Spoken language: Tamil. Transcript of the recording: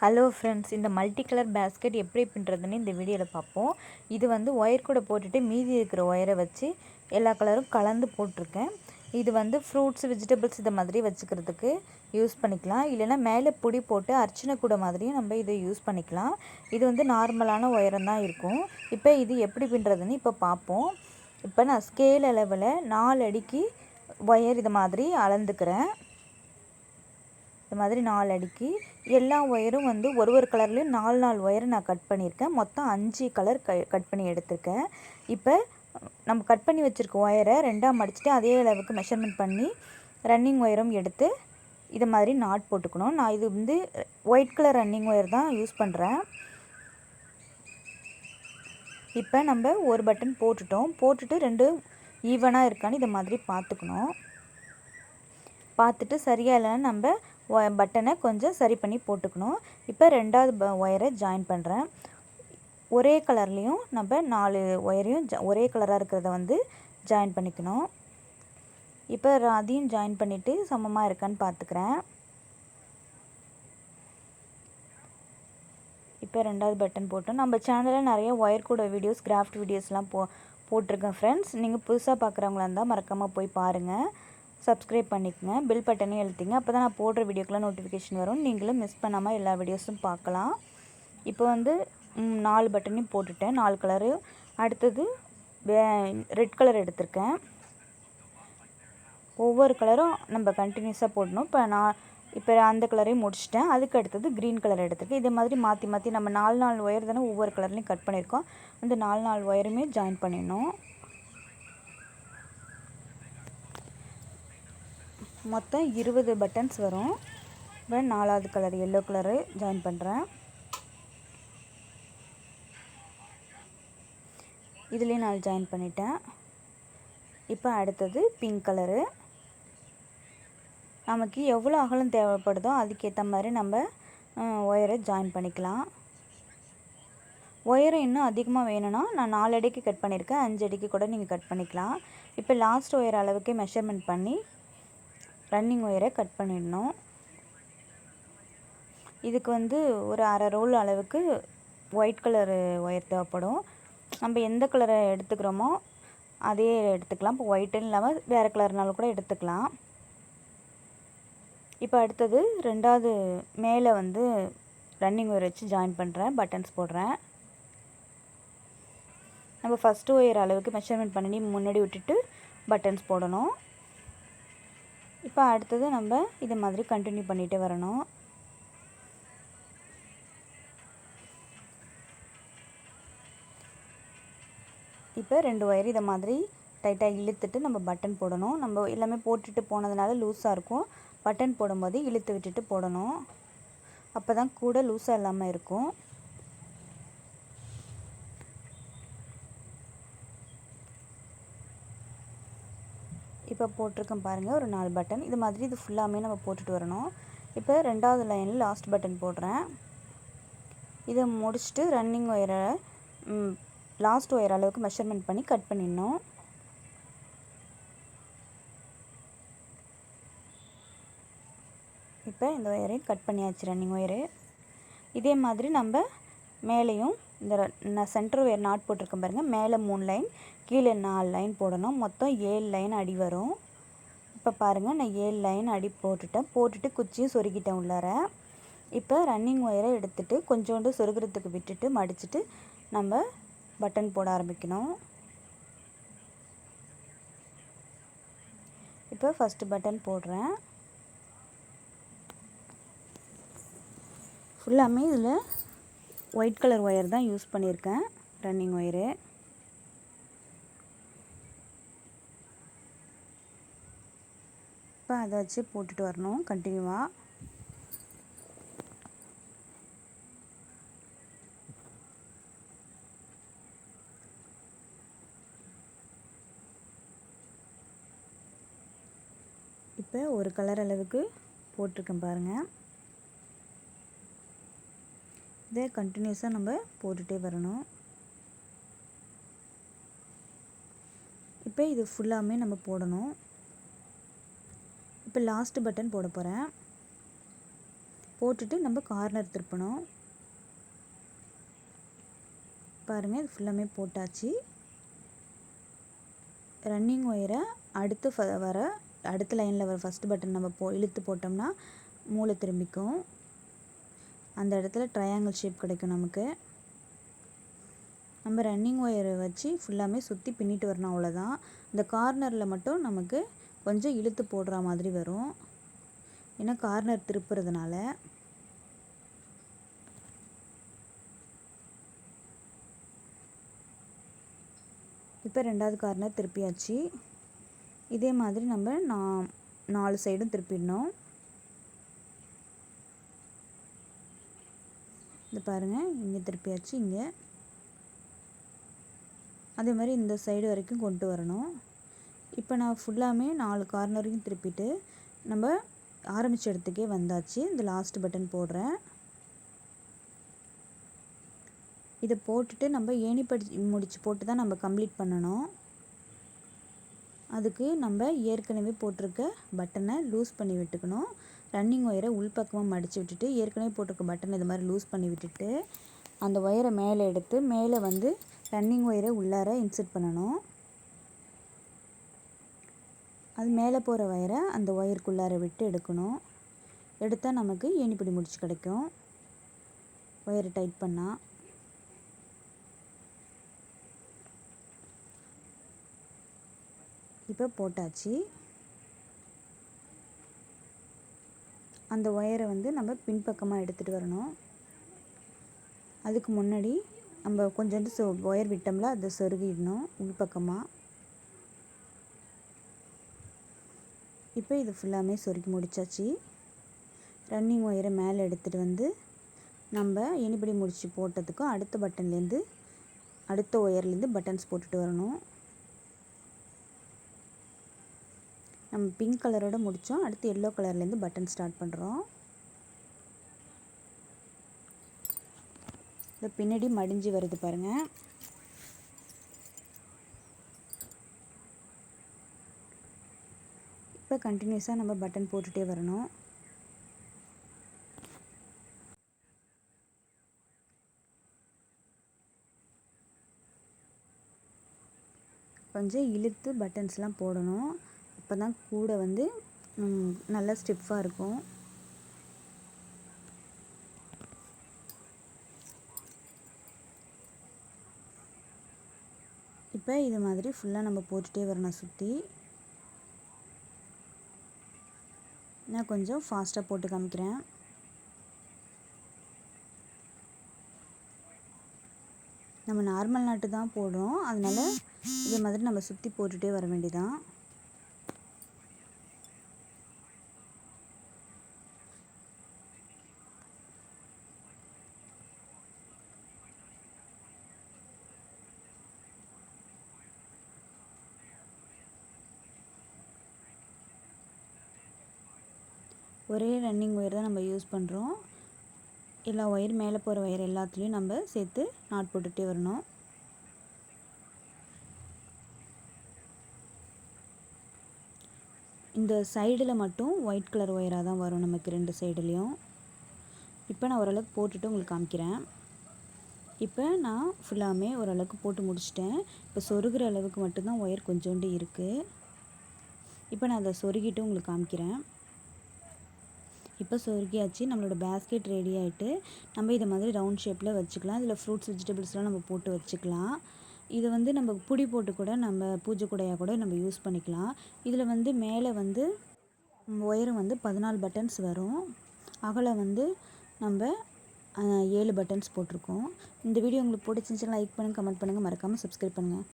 ஹலோ ஃப்ரெண்ட்ஸ் இந்த மல்டி கலர் பேஸ்கெட் எப்படி பின்னுறதுன்னு இந்த வீடியோவில் பார்ப்போம். இது வந்து ஒயர் கூட போட்டுட்டு மீதி இருக்கிற ஒயரை வச்சு எல்லா கலரும் கலந்து போட்டிருக்கேன். இது வந்து ஃப்ரூட்ஸ் வெஜிடபிள்ஸ் இதை மாதிரி வச்சுக்கிறதுக்கு யூஸ் பண்ணிக்கலாம். இல்லைன்னா மேலே பொடி போட்டு அர்ச்சனை கூட மாதிரியும் நம்ம இதை யூஸ் பண்ணிக்கலாம். இது வந்து நார்மலான ஒயரம் தான் இருக்கும். இப்போ இது எப்படி பின்னுறதுன்னு இப்போ பார்ப்போம். இப்போ நான் ஸ்கேல் அளவில் நாலு அடிக்கு ஒயர் இது மாதிரி அளந்துக்கிறேன். மாதிரி நாலு அடுக்கி எல்லா ஒயரும் வந்து ஒரு ஒரு கலர்லேயும் நாலு நாலு ஒயரை நான் கட் பண்ணியிருக்கேன். மொத்தம் அஞ்சு கலர் க கட் பண்ணி எடுத்திருக்கேன். இப்போ நம்ம கட் பண்ணி வச்சுருக்க ஒயரை ரெண்டாக மடிச்சுட்டு அதே அளவுக்கு மெஷர்மெண்ட் பண்ணி ரன்னிங் ஒயரும் எடுத்து இதை மாதிரி நாட் போட்டுக்கணும். நான் இது வந்து ஒயிட் கலர் ரன்னிங் ஒயர் தான் யூஸ் பண்ணுறேன் இப்போ நம்ம ஒரு பட்டன் போட்டுட்டோம். போட்டுட்டு ரெண்டு ஈவனாக இருக்கான்னு இதை மாதிரி பார்த்துக்கணும். பார்த்துட்டு சரியாக இல்லைன்னா நம்ம பட்டனை கொஞ்சம் சரி பண்ணி போட்டுக்கணும். இப்போ ரெண்டாவது ப ஒயரை ஜாயின் பண்ணுறேன் ஒரே கலர்லேயும் நம்ம நாலு ஒயரையும் ஒரே கலராக இருக்கிறத வந்து ஜாயின் பண்ணிக்கணும். இப்போ அதையும் ஜாயின் பண்ணிவிட்டு சமமாக இருக்கான்னு பார்த்துக்கிறேன். இப்போ ரெண்டாவது பட்டன் போட்டோம். நம்ம சேனலில் நிறைய ஒயர் கூட வீடியோஸ் கிராஃப்ட் வீடியோஸ்லாம் போ போட்டிருக்கேன் ஃப்ரெண்ட்ஸ் நீங்கள் புதுசாக பார்க்குறவங்களா இருந்தால் மறக்காமல் போய் பாருங்கள் சப்ஸ்கிரைப் பண்ணிக்கங்க. பில் பட்டனையும் எழுத்திங்க அப்போ தான் நான் போடுற வீடியோக்கெலாம் நோட்டிஃபிகேஷன் வரும். நீங்களும் மிஸ் பண்ணாமல் எல்லா வீடியோஸும் பார்க்கலாம். இப்போ வந்து நாலு பட்டனையும் போட்டுட்டேன். நாலு கலரு அடுத்தது ரெட் கலர் எடுத்திருக்கேன். ஒவ்வொரு கலரும் நம்ம கண்டினியூஸாக போடணும். இப்போ நான் இப்போ அந்த கலரையும் முடிச்சிட்டேன். அதுக்கு அடுத்தது க்ரீன் கலர் எடுத்துருக்கேன். இதே மாதிரி மாற்றி மாற்றி நம்ம நாலு நாலு ஒயர் தானே ஒவ்வொரு கலர்லேயும் கட் பண்ணியிருக்கோம். அந்த நாலு நாலு ஒயருமே ஜாயின் பண்ணிடணும். மொத்தம் இருபது பட்டன்ஸ் வரும். இப்போ நாலாவது கலர் எல்லோ கலரு ஜாயின் பண்ணுறேன் இதுலேயும் நான் ஜாயின் பண்ணிட்டேன். இப்போ அடுத்தது பிங்க் கலரு நமக்கு எவ்வளோ அகலம் தேவைப்படுதோ அதுக்கேற்ற மாதிரி நம்ம ஒயரை ஜாயின் பண்ணிக்கலாம். ஒயரை இன்னும் அதிகமாக வேணும்னா நான் நாலு அடிக்கு கட் பண்ணியிருக்கேன். அஞ்சு அடிக்கு கூட நீங்கள் கட் பண்ணிக்கலாம். இப்போ லாஸ்ட் ஒயர் அளவுக்கு மெஷர்மெண்ட் பண்ணி ரன்னிங் ஒயரை கட் பண்ணிடணும். இதுக்கு வந்து ஒரு அரை ரோல் அளவுக்கு ஒயிட் கலரு ஒயர் தேவைப்படும். நம்ம எந்த கலரை எடுத்துக்கிறோமோ அதே எடுத்துக்கலாம். இப்போ ஒயிட்டுன்னு இல்லாமல் வேறு கலர்னாலும் கூட எடுத்துக்கலாம். இப்போ அடுத்தது ரெண்டாவது மேலே வந்து ரன்னிங் ஒயர் வச்சு ஜாயின் பண்ணுறேன் பட்டன்ஸ் போடுறேன். நம்ம ஃபஸ்ட்டு ஒயர் அளவுக்கு மெஷர்மெண்ட் பண்ணி முன்னாடி விட்டுட்டு பட்டன்ஸ் போடணும். இப்போ அடுத்தது நம்ம இதை மாதிரி கண்டினியூ பண்ணிகிட்டே வரணும். இப்போ ரெண்டு ஒயர் இதை மாதிரி டைட்டாக இழுத்துட்டு நம்ம பட்டன் போடணும். நம்ம எல்லாமே போட்டுட்டு போனதுனால லூஸாக இருக்கும். பட்டன் போடும்போது இழுத்து விட்டுட்டு போடணும். அப்போ தான் கூட லூஸாக இல்லாமல் இருக்கும். இப்போ போட்டிருக்கேன் பாருங்கள் ஒரு நாலு பட்டன் இது மாதிரி இது ஃபுல்லாமே நம்ம போட்டுட்டு வரணும். இப்போ ரெண்டாவது லைனில் லாஸ்ட் பட்டன் போடுறேன். இதை முடிச்சுட்டு ரன்னிங் ஒயரை லாஸ்ட் ஒயர் அளவுக்கு மெஷர்மெண்ட் பண்ணி கட் பண்ணிடணும். இப்போ இந்த ஒயரையும் கட் பண்ணியாச்சு ரன்னிங் ஒயரு இதே மாதிரி நம்ம மேலேயும் இந்த நான் சென்டர் ஒயர் நாட் போட்டிருக்கேன் பாருங்கள் மேலே மூணு லைன் கீழே நாலு லைன் போடணும். மொத்தம் ஏழு லைன் அடி வரும். இப்போ பாருங்கள் நான் ஏழு லைன் அடி போட்டுட்டேன். போட்டுட்டு குச்சியும் சொருகிட்டேன் உள்ளார. இப்போ ரன்னிங் ஒயரை எடுத்துகிட்டு கொஞ்சோண்டு சொருகிறதுக்கு விட்டுட்டு மடிச்சுட்டு நம்ம பட்டன் போட ஆரம்பிக்கணும். இப்போ ஃபஸ்ட்டு பட்டன் போடுறேன். ஃபுல்லாமே இதில் ஒயிட் கலர் ஒயர் தான் யூஸ் பண்ணியிருக்கேன் ரன்னிங் ஒயரு. இப்போ அதை வச்சு போட்டுட்டு வரணும் கண்டினியூவாக இப்போ ஒரு கலர் அளவுக்கு போட்டிருக்கேன் பாருங்கள் இதை கண்டினியூஸாக நம்ம போட்டுகிட்டே வரணும். இப்போ இது ஃபுல்லாமே நம்ம போடணும். இப்போ லாஸ்ட் பட்டன் போட போகிறேன் போட்டுட்டு நம்ம கார்னர் திருப்பணும். பாருங்கள் இது ஃபுல்லாமே போட்டாச்சு. ரன்னிங் ஒயரை அடுத்து ஃப வர அடுத்த லைனில் வர ஃபஸ்ட் பட்டன் நம்ம போ இழுத்து போட்டோம்னா மூளை திரும்பிக்கும். அந்த இடத்துல ட்ரையாங்கிள் ஷேப் கிடைக்கும் நமக்கு. நம்ம ரன்னிங் ஒயரை வச்சு ஃபுல்லாமே சுற்றி பின்னிட்டு வரணும் அவ்வளோதான் இந்த கார்னரில் மட்டும் நமக்கு கொஞ்சம் இழுத்து போடுற மாதிரி வரும். ஏன்னா கார்னர் திருப்புறதுனால. இப்போ ரெண்டாவது கார்னர் திருப்பியாச்சு. இதே மாதிரி நம்ம நான் நாலு சைடும் திருப்பிடணும். இது பாருங்கள் இங்கே திருப்பியாச்சு இங்கே. அதே மாதிரி இந்த சைடு வரைக்கும் கொண்டு வரணும். இப்போ நான் ஃபுல்லாமே நாலு கார்னரையும் திருப்பிட்டு நம்ம ஆரம்பித்த இடத்துக்கே வந்தாச்சு. இந்த லாஸ்ட் பட்டன் போடுறேன். இதை போட்டுட்டு நம்ம ஏணி படி முடிச்சு போட்டு தான் நம்ம கம்ப்ளீட் பண்ணணும். அதுக்கு நம்ம ஏற்கனவே போட்டிருக்க பட்டனை லூஸ் பண்ணி விட்டுக்கணும். ரன்னிங் ஒயரை உள்பக்கமாக மடித்து விட்டுட்டு ஏற்கனவே போட்டிருக்க பட்டன் இது மாதிரி லூஸ் பண்ணி விட்டுட்டு அந்த ஒயரை மேலே எடுத்து மேலே வந்து ரன்னிங் ஒயரை உள்ளார இன்சர்ட் பண்ணணும். அது மேலே போகிற ஒயரை அந்த ஒயருக்குள்ளார விட்டு எடுக்கணும். எடுத்தால் நமக்கு ஏணிப்படி முடிச்சு கிடைக்கும். ஒயரை டைட் பண்ணால் இப்போ போட்டாச்சு. அந்த ஒயரை வந்து நம்ம பின்பக்கமாக எடுத்துகிட்டு வரணும். அதுக்கு முன்னாடி நம்ம கொஞ்சோண்டு சொ ஒயர் விட்டோம்ல அதை சொருகிடணும் உள்பக்கமாக இப்போ இது ஃபுல்லாமே சொருக்கி முடித்தாச்சு ரன்னிங் ஒயரை மேலே எடுத்துகிட்டு வந்து நம்ம எனிபடி முடிச்சு போட்டதுக்கும் அடுத்த பட்டன்லேருந்து அடுத்த ஒயர்லேருந்து பட்டன்ஸ் போட்டுட்டு வரணும். நம்ம பிங்க் கலரோடு முடித்தோம் அடுத்து எல்லோ கலர்லேருந்து பட்டன் ஸ்டார்ட் பண்ணுறோம் இந்த பின்னாடி மடிஞ்சு வருது பாருங்கள் இப்போ கண்டினியூஸாக நம்ம பட்டன் போட்டுகிட்டே வரணும். கொஞ்சம் இழுத்து பட்டன்ஸ்லாம் போடணும். அப்போ தான் கூடை வந்து நல்லா ஸ்டிஃபாக இருக்கும். இப்போ இது மாதிரி ஃபுல்லாக நம்ம போட்டுகிட்டே வரணும் சுற்றி நான் கொஞ்சம் ஃபாஸ்ட்டாக போட்டு காமிக்கிறேன். நம்ம நார்மல் நாட்டு தான் போடுறோம். அதனால் இதே மாதிரி நம்ம சுற்றி போட்டுகிட்டே வர வேண்டியதான் ஒரே ரன்னிங் ஒயர் தான் நம்ம யூஸ் பண்ணுறோம் எல்லா ஒயர் மேலே போகிற ஒயர் எல்லாத்துலேயும் நம்ம சேர்த்து நாட் போட்டுகிட்டே வரணும். இந்த சைடில் மட்டும் ஒயிட் கலர் ஒயராக தான் வரும் நமக்கு ரெண்டு சைடுலேயும் இப்போ நான் ஓரளவுக்கு போட்டுட்டு உங்களுக்கு காமிக்கிறேன். இப்போ நான் ஃபுல்லாமே ஓரளவுக்கு போட்டு முடிச்சிட்டேன். இப்போ சொருகிற அளவுக்கு மட்டும்தான் ஒயர் கொஞ்சோண்டு இருக்குது இப்போ நான் அதை சொருகிட்டு உங்களுக்கு காமிக்கிறேன். இப்போ சொருகியாச்சு நம்மளோட பேஸ்கெட் ரெடி ஆகிட்டு நம்ம இதை மாதிரி ரவுண்ட் ஷேப்பில் வச்சுக்கலாம். இதில் ஃப்ரூட்ஸ் வெஜிடபிள்ஸ்லாம் நம்ம போட்டு வச்சுக்கலாம். இது வந்து நம்ம புடி போட்டு கூட நம்ம பூஜை கூடையாக கூட நம்ம யூஸ் பண்ணிக்கலாம். இதில் வந்து மேலே வந்து ஒயரும் வந்து பதினாலு பட்டன்ஸ் வரும். அகலை வந்து நம்ம ஏழு பட்டன்ஸ் போட்டிருக்கோம். இந்த வீடியோ உங்களுக்கு பிடிச்சிருந்துச்சுன்னா லைக் பண்ணுங்கள் கமெண்ட் பண்ணுங்கள் மறக்காமல் சப்ஸ்கிரைப் பண்ணுங்கள்